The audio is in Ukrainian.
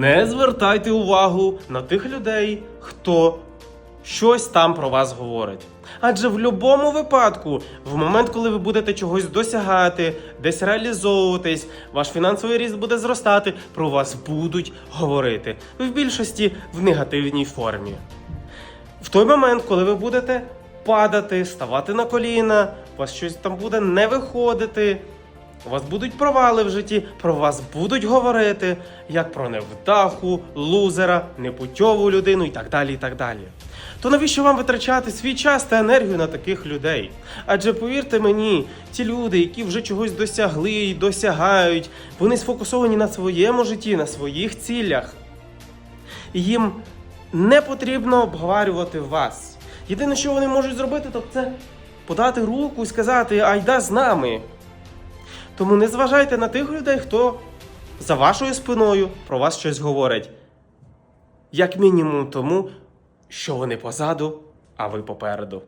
Не звертайте увагу на тих людей, хто щось там про вас говорить. Адже в будь-якому випадку, в момент, коли ви будете чогось досягати, десь реалізовуватись, ваш фінансовий ріст буде зростати, про вас будуть говорити. В більшості в негативній формі. В той момент, коли ви будете падати, ставати на коліна, у вас щось там буде не виходити, у вас будуть провали в житті, про вас будуть говорити, як про невдаху, лузера, непутьову людину і так далі. і так далі. То навіщо вам витрачати свій час та енергію на таких людей? Адже повірте мені, ті люди, які вже чогось досягли і досягають, вони сфокусовані на своєму житті, на своїх цілях. Їм не потрібно обговорювати вас. Єдине, що вони можуть зробити, то це подати руку і сказати айда з нами. Тому не зважайте на тих людей, хто за вашою спиною про вас щось говорить. Як мінімум тому, що вони позаду, а ви попереду.